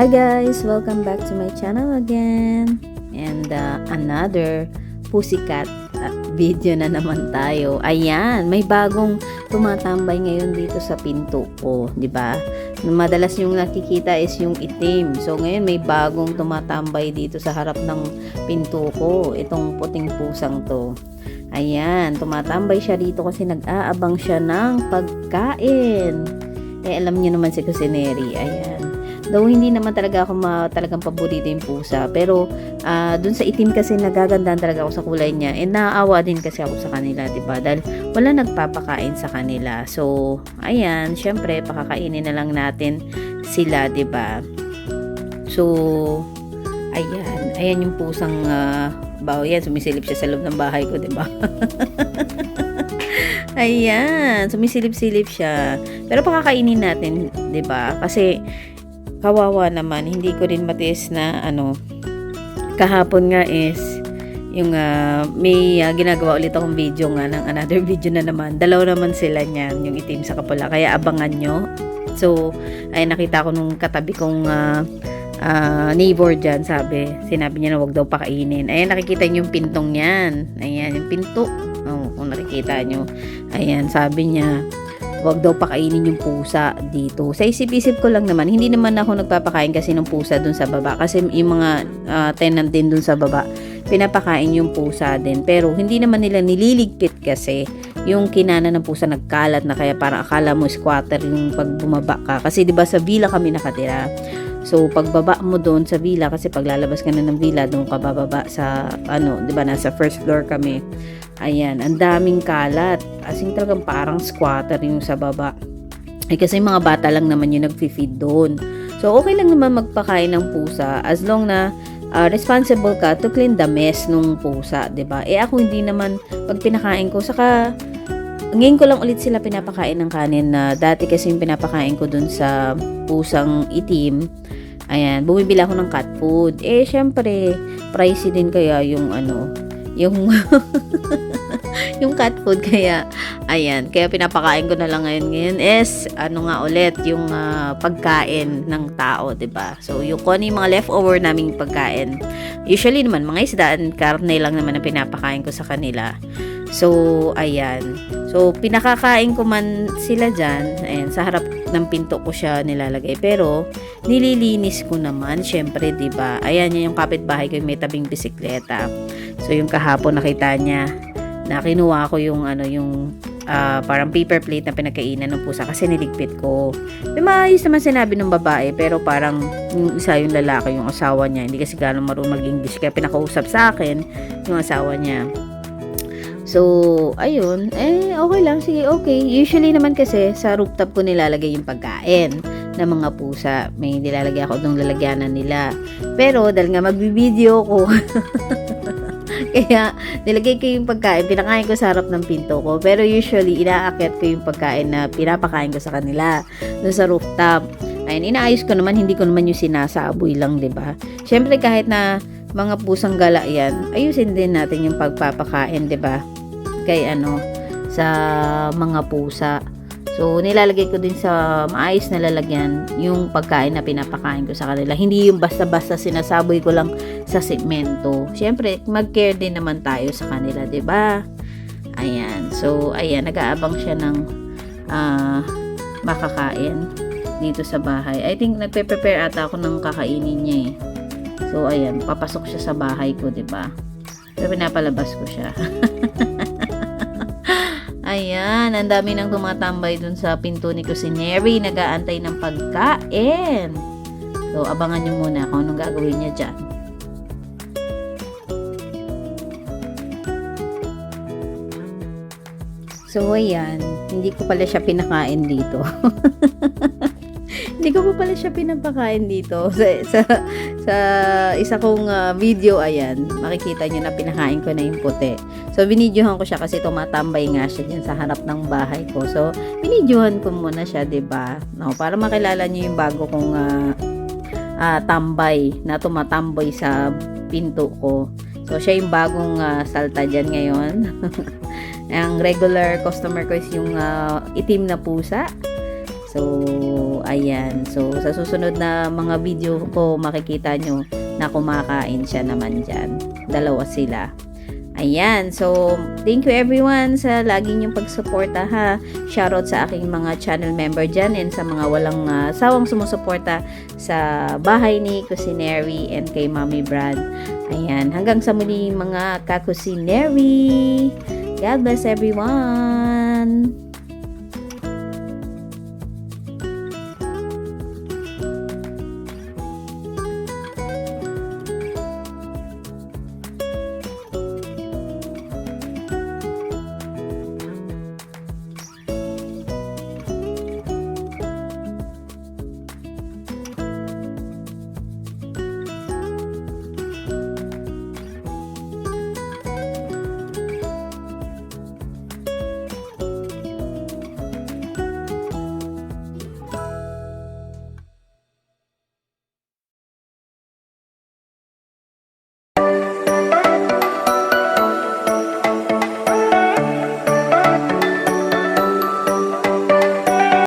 Hi guys! Welcome back to my channel again. And uh, another pussycat uh, video na naman tayo. Ayan, may bagong tumatambay ngayon dito sa pinto ko, 'di ba? Madalas yung nakikita is yung itim. So ngayon may bagong tumatambay dito sa harap ng pinto ko. Itong puting pusang to. Ayan, tumatambay siya dito kasi nag-aabang siya ng pagkain. Eh, alam niyo naman si Cusineri. Ayan. Though hindi naman talaga ako ma, talagang paborito yung pusa. Pero, ah, dun sa itim kasi nagagandaan talaga ako sa kulay niya. And naaawa din kasi ako sa kanila, 'di ba Dahil wala nagpapakain sa kanila. So, ayan, syempre, pakakainin na lang natin sila, 'di ba So, ayan. Ayan yung pusang uh, bao. Yan, sumisilip siya sa loob ng bahay ko, 'di ba ayan, sumisilip-silip siya. Pero pakakainin natin, 'di ba Kasi, kawawa naman, hindi ko rin matiis na ano, kahapon nga is, yung uh, may uh, ginagawa ulit akong video nga ng another video na naman. Dalaw naman sila niyan, yung itim sa kapula. Kaya abangan nyo. So, ay nakita ko nung katabi kong uh, uh, neighbor dyan, sabi, sinabi niya na wag daw pakainin. Ayan, nakikita niyo yung pintong yan. Ayan, yung pinto. Oh, kung nakikita nyo. Ayan, sabi niya, wag daw pakainin yung pusa dito. Sa isip-isip ko lang naman, hindi naman ako nagpapakain kasi ng pusa dun sa baba. Kasi yung mga uh, tenant din dun sa baba, pinapakain yung pusa din. Pero hindi naman nila nililigpit kasi yung kinana ng pusa nagkalat na kaya parang akala mo squatter yung pag bumaba ka. Kasi 'di ba sa villa kami nakatira. So pagbaba mo doon sa villa kasi paglalabas ka na ng villa doon ka bababa sa ano, 'di ba nasa first floor kami. Ayan, ang daming kalat. As in talagang parang squatter yung sa baba. Eh kasi mga bata lang naman yung nagfi-feed doon. So okay lang naman magpakain ng pusa as long na uh, responsible ka to clean the mess nung pusa, 'di ba? Eh ako hindi naman pag pinakain ko saka ngayon ko lang ulit sila pinapakain ng kanin na dati kasi yung pinapakain ko dun sa pusang itim. Ayan, bumibili ako ng cat food. Eh, syempre, pricey din kaya yung ano, yung yung cat food. Kaya ayan. Kaya pinapakain ko na lang ngayon ngayon is ano nga ulit yung uh, pagkain ng tao ba? So yung kung ano yung mga leftover naming pagkain. Usually naman mga isda and karne lang naman ang pinapakain ko sa kanila. So ayan. So pinakakain ko man sila dyan ayan sa harap ng pinto ko siya nilalagay. Pero nililinis ko naman syempre 'di ba? Ayan yung kapitbahay ko yung may tabing bisikleta. So yung kahapon nakita niya na kinuha ko yung ano yung uh, parang paper plate na pinagkainan ng pusa kasi niligpit ko. May maayos naman sinabi ng babae pero parang yung isa yung lalaki yung asawa niya hindi kasi gano'ng marunong mag-English kaya pinakausap sa akin yung asawa niya. So, ayun, eh, okay lang, sige, okay. Usually naman kasi, sa rooftop ko nilalagay yung pagkain ng mga pusa. May nilalagay ako ng lalagyanan nila. Pero, dahil nga magbibideo ko, Kaya, nilagay ko yung pagkain, pinakain ko sa harap ng pinto ko. Pero usually, inaakit ko yung pagkain na pinapakain ko sa kanila doon sa rooftop. Ayun, inaayos ko naman, hindi ko naman yung sinasaboy lang, ba diba? Siyempre, kahit na mga pusang gala yan, ayusin din natin yung pagpapakain, ba diba? Kay ano, sa mga pusa. So, nilalagay ko din sa maayos na lalagyan yung pagkain na pinapakain ko sa kanila. Hindi yung basta-basta sinasaboy ko lang sa semento. Siyempre, mag-care din naman tayo sa kanila, ba? Ayan. So, ayan, nag-aabang siya ng uh, makakain dito sa bahay. I think nagpe-prepare ata ako ng kakainin niya eh. So, ayan, papasok siya sa bahay ko, ba? Pero pinapalabas ko siya. Ayan, ang dami nang tumatambay dun sa pinto ni Cusineri, nag-aantay ng pagkain. So, abangan nyo muna kung anong gagawin niya dyan. So, ayan, hindi ko pala siya pinakain dito. Hindi ko pa pala siya pinapakain dito. Sa, sa, sa isa kong uh, video, ayan, makikita nyo na pinakain ko na yung puti. So, binidyohan ko siya kasi tumatambay nga siya dyan sa harap ng bahay ko. So, binidyohan ko muna siya, ba diba? no, Para makilala nyo yung bago kong uh, uh, tambay na tumatambay sa pinto ko. So, siya yung bagong uh, salta dyan ngayon. Ang regular customer ko is yung uh, itim na pusa. So, ayan. So, sa susunod na mga video ko, makikita nyo na kumakain siya naman dyan. Dalawa sila. Ayan. So, thank you everyone sa lagi niyong pagsuporta ha. Shoutout sa aking mga channel member dyan and sa mga walang uh, sawang sumusuporta sa bahay ni Cusinary and kay Mommy Brad. Ayan. Hanggang sa muli mga kakusinary. God bless everyone.